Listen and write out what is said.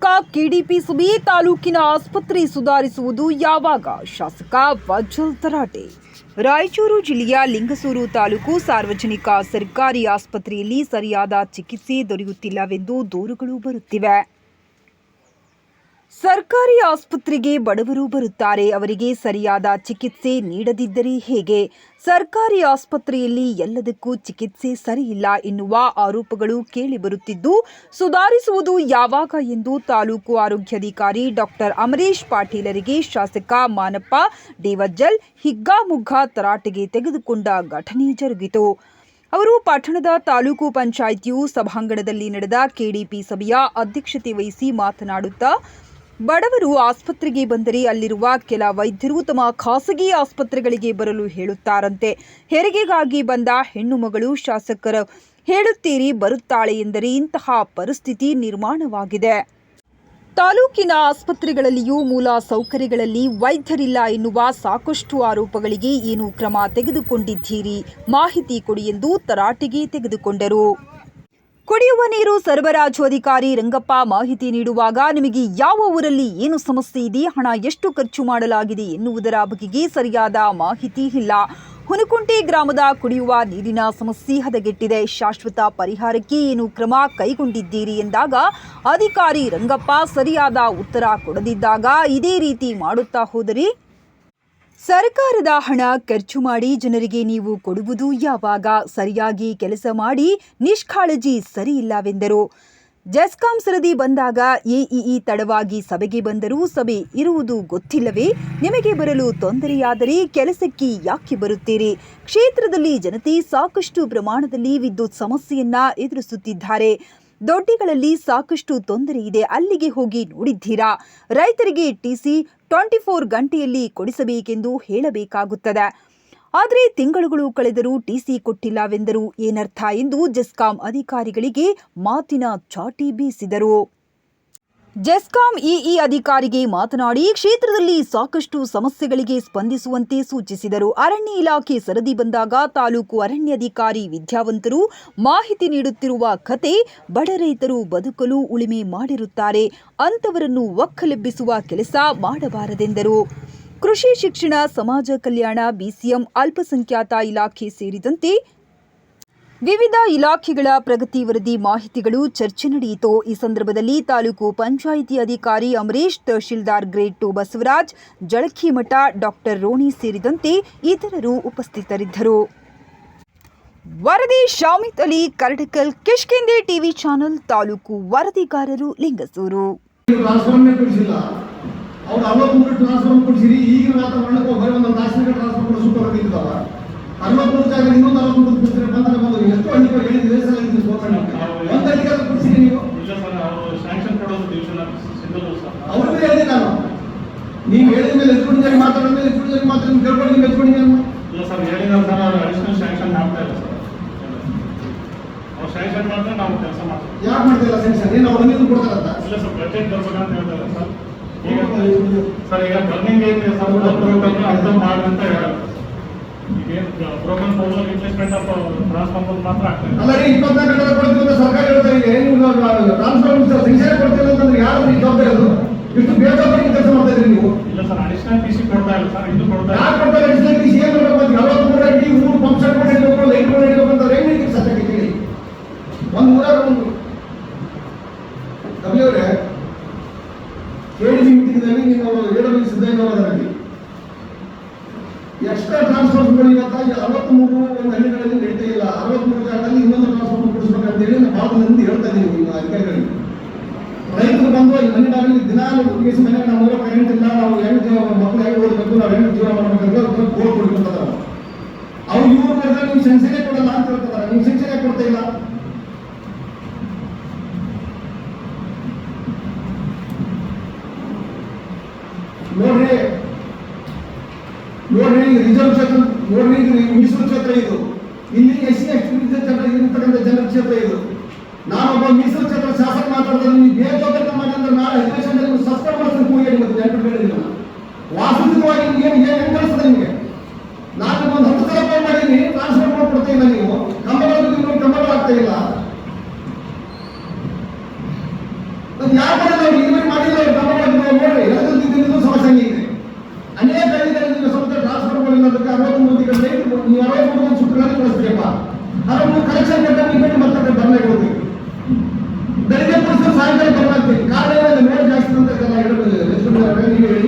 KDP ಸಭೆ ತಾಲೂಕಿನ ಆಸ್ಪತ್ರೆ ಸುಧಾರಿಸುವುದು ಯಾವಾಗ? ಶಾಸಕ ವಜ್ಜಲ್ ತರಾಟೆ. ರಾಯಚೂರು ಜಿಲ್ಲೆಯ ಲಿಂಗಸೂರು ತಾಲೂಕು ಸಾರ್ವಜನಿಕ ಸರ್ಕಾರಿ ಆಸ್ಪತ್ರೆಯಲ್ಲಿ ಸರಿಯಾದ ಚಿಕಿತ್ಸೆ ದೊರೆಯುತ್ತಿಲ್ಲವೆಂದು ದೂರುಗಳು ಬರುತ್ತಿವೆ. ಸರ್ಕಾರಿ ಆಸ್ಪತ್ರೆಗೆ ಬಡವರು ಬರುತ್ತಾರೆ, ಅವರಿಗೆ ಸರಿಯಾದ ಚಿಕಿತ್ಸೆ ನೀಡದಿದ್ದರೆ ಹೇಗೆ? ಸರ್ಕಾರಿ ಆಸ್ಪತ್ರೆಯಲ್ಲಿ ಎಲ್ಲದಕ್ಕೂ ಚಿಕಿತ್ಸೆ ಸರಿಯಿಲ್ಲ ಎನ್ನುವ ಆರೋಪಗಳು ಕೇಳಿಬರುತ್ತಿದ್ದು, ಸುಧಾರಿಸುವುದು ಯಾವಾಗ ಎಂದು ತಾಲೂಕು ಆರೋಗ್ಯಾಧಿಕಾರಿ ಡಾಕ್ಟರ್ ಅಮರೇಶ್ ಪಾಟೀಲರಿಗೆ ಶಾಸಕ ಮಾನಪ್ಪ ಡೇವಜ್ಜಲ್ ಹಿಗ್ಗಾಮುಗ್ಗಾ ತರಾಟೆಗೆ ತೆಗೆದುಕೊಂಡ ಘಟನೆ ಜರುಗಿತು. ಅವರು ಪಟ್ಟಣದ ತಾಲೂಕು ಪಂಚಾಯಿತಿಯು ಸಭಾಂಗಣದಲ್ಲಿ ನಡೆದ ಕೆಡಿಪಿ ಸಭೆಯ ಅಧ್ಯಕ್ಷತೆ ವಹಿಸಿ ಮಾತನಾಡುತ್ತಾ ಬಡವರು ಆಸ್ಪತ್ರೆಗೆ ಬಂದರೆ ಅಲ್ಲಿರುವ ಕೆಲ ವೈದ್ಯರು ತಮ್ಮ ಖಾಸಗಿ ಆಸ್ಪತ್ರೆಗಳಿಗೆ ಬರಲು ಹೇಳುತ್ತಾರಂತೆ. ಹೆರಿಗೆಗಾಗಿ ಬಂದ ಹೆಣ್ಣು ಮಗಳು ಶಾಸಕರು ಹೇಳುತ್ತೀರಿ ಬರುತ್ತಾಳೆ ಎಂದರೆ ಇಂತಹ ಪರಿಸ್ಥಿತಿ ನಿರ್ಮಾಣವಾಗಿದೆ. ತಾಲೂಕಿನ ಆಸ್ಪತ್ರೆಗಳಲ್ಲಿಯೂ ಮೂಲ ಸೌಕರ್ಯಗಳಲ್ಲಿ ವೈದ್ಯರಿಲ್ಲ ಎನ್ನುವ ಸಾಕಷ್ಟು ಆರೋಪಗಳಿಗೆ ಏನು ಕ್ರಮ ತೆಗೆದುಕೊಂಡಿದ್ದೀರಿ? ಮಾಹಿತಿ ಕೊಡಿ ಎಂದು ತರಾಟೆಗೆ ತೆಗೆದುಕೊಂಡರು. ಕುಡಿಯುವ ನೀರು ಸರಬರಾಜು ಅಧಿಕಾರಿ ರಂಗಪ್ಪ ಮಾಹಿತಿ ನೀಡುವಾಗ ನಿಮಗೆ ಯಾವ ಊರಲ್ಲಿ ಏನು ಸಮಸ್ಯೆ ಇದೆ, ಹಣ ಎಷ್ಟು ಖರ್ಚು ಮಾಡಲಾಗಿದೆ ಎನ್ನುವುದರ ಬಗೆಗೆ ಸರಿಯಾದ ಮಾಹಿತಿ ಇಲ್ಲ. ಹುನಕುಂಟೆ ಗ್ರಾಮದ ಕುಡಿಯುವ ನೀರಿನ ಸಮಸ್ಯೆ ಹದಗೆಟ್ಟಿದೆ. ಶಾಶ್ವತ ಪರಿಹಾರಕ್ಕೆ ಏನು ಕ್ರಮ ಕೈಗೊಂಡಿದ್ದೀರಿ ಎಂದಾಗ ಅಧಿಕಾರಿ ರಂಗಪ್ಪ ಸರಿಯಾದ ಉತ್ತರ ಕೊಡದಿದ್ದಾಗ ಇದೇ ರೀತಿ ಮಾಡುತ್ತಾ ಹೋದರೆ? ಸರ್ಕಾರದ ಹಣ ಖರ್ಚು ಮಾಡಿ ಜನರಿಗೆ ನೀವು ಕೊಡುವುದು ಯಾವಾಗ ಸರಿಯಾಗಿ ಕೆಲಸ ಮಾಡಿ ನಿಷ್ಕಾಳಜಿ ಸರಿಯಿಲ್ಲವೆಂದರು ಜೆಸ್ಕಾಂ ಸರದಿ ಬಂದಾಗ ಎಇಇ ತಡವಾಗಿ ಸಭೆಗೆ ಬಂದರೂ ಸಭೆ ಇರುವುದು ಗೊತ್ತಿಲ್ಲವೇ? ನಿಮಗೆ ಬರಲು ತೊಂದರೆಯಾದರೆ ಕೆಲಸಕ್ಕೆ ಯಾಕೆ ಬರುತ್ತೀರಿ? ಕ್ಷೇತ್ರದಲ್ಲಿ ಜನತೆ ಸಾಕಷ್ಟು ಪ್ರಮಾಣದಲ್ಲಿ ವಿದ್ಯುತ್ ಸಮಸ್ಯೆಯನ್ನ ಎದುರಿಸುತ್ತಿದ್ದಾರೆ. ದೊಡ್ಡಿಗಳಲ್ಲಿ ಸಾಕಷ್ಟು ತೊಂದರೆ ಇದೆ. ಅಲ್ಲಿಗೆ ಹೋಗಿ ನೋಡಿದ್ದೀರಾ? ರೈತರಿಗೆ ಟಿಸಿ ಟ್ವೆಂಟಿ ಫೋರ್ ಗಂಟೆಯಲ್ಲಿ ಕೊಡಿಸಬೇಕೆಂದು ಹೇಳಬೇಕಾಗುತ್ತದೆ. ಆದರೆ ತಿಂಗಳುಗಳು ಕಳೆದರೂ ಟಿಸಿ ಕೊಟ್ಟಿಲ್ಲವೆಂದರೂ ಏನರ್ಥ ಎಂದು ಜೆಸ್ಕಾಂ ಅಧಿಕಾರಿಗಳಿಗೆ ಮಾತಿನ ಚಾಟಿ ಬೀಸಿದರು. ಜೆಸ್ಕಾಂ ಇಇ ಅಧಿಕಾರಿಗೆ ಮಾತನಾಡಿ ಕ್ಷೇತ್ರದಲ್ಲಿ ಸಾಕಷ್ಟು ಸಮಸ್ಯೆಗಳಿಗೆ ಸ್ಪಂದಿಸುವಂತೆ ಸೂಚಿಸಿದರು. ಅರಣ್ಯ ಇಲಾಖೆ ಸರದಿ ಬಂದಾಗ ತಾಲೂಕು ಅರಣ್ಯಾಧಿಕಾರಿ ವಿದ್ಯಾವಂತರು ಮಾಹಿತಿ ನೀಡುತ್ತಿರುವ ಕತೆ, ಬಡ ರೈತರು ಬದುಕಲು ಉಳಿಮೆ ಮಾಡಿರುತ್ತಾರೆ ಅಂತವರನ್ನು ಒಕ್ಕಲೆಬ್ಬಿಸುವ ಕೆಲಸ ಮಾಡಬಾರದೆಂದರು. ಕೃಷಿ ಶಿಕ್ಷಣ, ಸಮಾಜ ಕಲ್ಯಾಣ, ಬಿಸಿಎಂ, ಅಲ್ಪಸಂಖ್ಯಾತ ಇಲಾಖೆ ಸೇರಿದಂತೆ ವಿವಿಧ ಇಲಾಖೆಗಳ ಪ್ರಗತಿ ವರದಿ ಮಾಹಿತಿಗಳು ಚರ್ಚೆ ನಡೆಯಿತು. ಈ ಸಂದರ್ಭದಲ್ಲಿ ತಾಲೂಕು ಪಂಚಾಯಿತಿ ಅಧಿಕಾರಿ Amareesh, tahsildar grade two Basavaraj Jalakhimath doctor Roni ಸೇರಿದಂತೆ ಇತರರು ಉಪಸ್ಥಿತರಿದ್ದರು. ವರದಿ ಶಾಮಿತ್ ಅಲಿ, ಕರ್ಡಕಲ್, ಕಿಷ್ಕಿಂದೆ ಟಿವಿ ಚಾನೆಲ್ ತಾಲೂಕು ವರದಿಗಾರರು ಲಿಂಗಸೂರು. ಟ್ರಾನ್ಸ್ಫರ್ ಕೊಡಿಸಿರಿ ಈಗಿನ ವಾತಾವರಣಕ್ಕೆ ಬರೀ ಒಂದು ತಾಸಿಗೆ ಟ್ರಾನ್ಸ್ಫರ್ ಕೊಡಿಸ್ಬಿಟ್ಟು ಹೊರಗಿದ್ದಾವ ಅರವತ್ಮೂರು ಜಾಗ ಇನ್ನೊಂದು ಅರವತ್ಮೂರು ಕೊಡಿಸಿದ್ರೆ ಬಂದ್ರೆ ಬಂದು ಎಷ್ಟು ಹಳ್ಳಿಗಳು ಹೇಳಿದ್ವಿ ಸಲ ಹೇಳಿದ್ವಿ ಗೌರ್ಮೆಂಟ್ ಒಂದು ಹಳ್ಳಿಗಾದ್ರು ಕೊಡಿಸಿರಿ ನೀವು ಇಲ್ಲ ಸರ್ ಅವರು ಸ್ಯಾಂಕ್ಷನ್ ಕೊಡೋದು ಡಿವಿಷನ್ ಸಿಂಧು ಸರ್ ಅವ್ರಿಗೂ ಹೇಳಿದೆ ನಾನು ನೀವು ಹೇಳಿದ ಎತ್ಕೊಂಡಿದ್ದಾರೆ ಮಾತಾಡಿದ ಮೇಲೆ ಎತ್ಕೊಂಡಿದ್ದಾರೆ ಮಾತಾಡಿ ಕೇಳ್ಕೊಂಡು ನೀವು ಎತ್ಕೊಂಡಿದ್ದೀರಿ ಇಲ್ಲ ಸರ್ ಹೇಳಿದ್ದಾರೆ ಸರ್ ಅವ್ರು ಅಡಿಷನಲ್ ಸ್ಯಾಂಕ್ಷನ್ ಆಗ್ತಾ ಇಲ್ಲ ಸರ್. ಅವ್ರು ಸ್ಯಾಂಕ್ಷನ್ ಮಾಡಿದ್ರೆ ನಾವು ಕೆಲಸ ಮಾಡ್ತೀವಿ. ಯಾಕೆ ಮಾಡ್ತಿಲ್ಲ ಸ್ಯಾಂಕ್ಷನ್ ಏನು ಅವ್ರು ಕೊಡ್ತಾರಂತ ಇಲ್ಲ ಸರ್ ಬಜೆಟ್ ಬರ್ಬೇಕಂತ ಹೇಳ್ತಾರೆ ಸರ್. ಈಗ ಸರ್ ಈಗ ಬರ್ನಿಂಗ್ ಏನಿದೆ ಸರ್ ಬರ್ಬೇಕಂದ್ರೆ ಅರ್ಥ ಮಾಡಿ ಅಂತ ಹೇಳೋದು. ಈಗ broken pole replacement of transformer ಮಾತ್ರ ಆಗ್ತದೆ ಅಲ್ಲ ರೀ ಇಪ್ಪತ್ನಾಲ್ಕು ಗಂಟೆ ಕೊಡ್ತೀವಿ ಅಂತ ಸರ್ಕಾರ ಹೇಳ್ತಾ ಇದೆ ನೀವು ಟ್ರಾನ್ಸ್ಫರ್ ಸೆನ್ಷನ್ ಕೊಡ್ತಿಲ್ಲ ಅಂತಂದ್ರೆ ಯಾರು ಈ ಜವಾಬ್ದಾರಿ ಅದು ಇಷ್ಟು ಬೇಜವಾಬ್ದಾರಿ ಕೆಲಸ ಮಾಡ್ತಾ ಇದ್ರಿ ನೀವು ಇಲ್ಲ ಸರ್ ಅಡಿಷನಲ್ ಪಿ ಸಿ ಕೊಡ್ತಾ ಇಲ್ಲ ಸರ್ ಇದು ಕೊಡ್ತಾ ಯಾಕೆ ಇಲ್ಲ ಕೊಡ್ತಾರೆ ಇಷ್ಟು ಕೃಷಿ ಏನು ಮಾಡ್ಬೇಕು ಅಂತ ನಲವತ್ಮೂರು ಅಡಿ ಮೂರು ಪಂಪ್ ಸೆಟ್ ಮಾಡಿರ್ಬೇಕು ಲೈಟ್ ಮಾಡಿರ್ಬೇಕು ಅಂತ ಹೆಂಗ್ ನಡೀತೀವಿ ಸತ್ಯಕ್ಕೆ ಕೇಳಿ ಒಂದು ಊರಾಗ ಒಂದು ಕಬಿ ಅವರೇ ಕೇಳಿ ಮೀಟಿಂಗ್ನಲ್ಲಿ ನೀವು ಏಳರಲ್ಲಿ ಸಿದ್ದಯ್ಯನವರಲ್ಲಿ ಎಕ್ಸ್ಟ್ರಾ ಇವತ್ತಾಗಿ ಇವತ್ತ. ಅರವತ್ಮೂರು ಒಂದು ಹಳ್ಳಿಗಳಲ್ಲಿ ನಡೀತಾ ಇಲ್ಲ. ಅರವತ್ಮೂರು ಜಾಗದಲ್ಲಿ ಇನ್ನೊಂದು ಟ್ರಾನ್ಸ್ಫರ್ ಕೊಡಿಸ್ಬೇಕಂತ ಹೇಳಿ ನಾನು ಭಾಳ ಮಂದಿ ಹೇಳ್ತಾ ಇದ್ದೀನಿ ನಿಮ್ಮ ಅಧಿಕಾರಿಗಳಿಗೆ ರೈತರು ಬಂದು ಈ ಮನೆ ದಿನಾಲು ದಿನ ಹುಡುಗಿಸಿ ಮನೆಗೆ ನಮ್ಮ ಊರ ಇಲ್ಲ, ನಾವು ಜೀವ ಮಕ್ಕಳು ಹೆಂಗ್ ಓದಬೇಕು, ನಾವು ಹೆಂಗ್ ಜೀವ ಮಾಡ್ಬೇಕಂತ ಕೋರ್ಟ್ ಕೊಡ್ಕೊಂತಾರೆ ಅವ್ರು ಇವ್ರು ಮಾಡಿದ್ರೆ ನೀವು ಸೆನ್ಸರೇ ಕೊಡಲ್ಲ ಅಂತ ಹೇಳ್ತಾರೆ ನೀವು ಶಿಕ್ಷಣ ಕೊಡ್ತಾ ಇಲ್ಲ ನೋಡ್ರಿ ನೋಡ್ರಿ ರಿಸರ್ವ್ ಕ್ಷೇತ್ರ ನೋಡ್ರಿ ಮೀಸಲು ಕ್ಷೇತ್ರ ಇದು. ಇಲ್ಲಿ ಎಸ್ ಸಿ ಟಿ ಕ್ಷೇತ್ರ ಇರತಕ್ಕಂಥ ಜನರ ಕ್ಷೇತ್ರ ಇದು. ನಾನೊಬ್ಬ ಮೀಸಲು ಕ್ಷೇತ್ರ ಶಾಸಕ ಮಾತಾಡಿದ್ರೆ ನೀವು ಬೇಜವಾಬ್ದಾರಿ ಮಾಡಿದ್ರೆ ನಾಳೆ ಕಲೆಕ್ಷನ್ ಕೊಟ್ಟ ಟಿಕೆಟ್ ಬರ್ತದೆ ಬರಲೇಬೇಕು ಬೆಳಿಗ್ಗೆ ಸಾಯಂಕಾಲ ಬರಲಾಗ್ತೀನಿ ಕಾರಣ ಏನಾದ್ರೆ ಮೇಲ್ ಜಾಸ್ತಿ ಅಂತ ಎಲ್ಲ ಹೇಳೋದು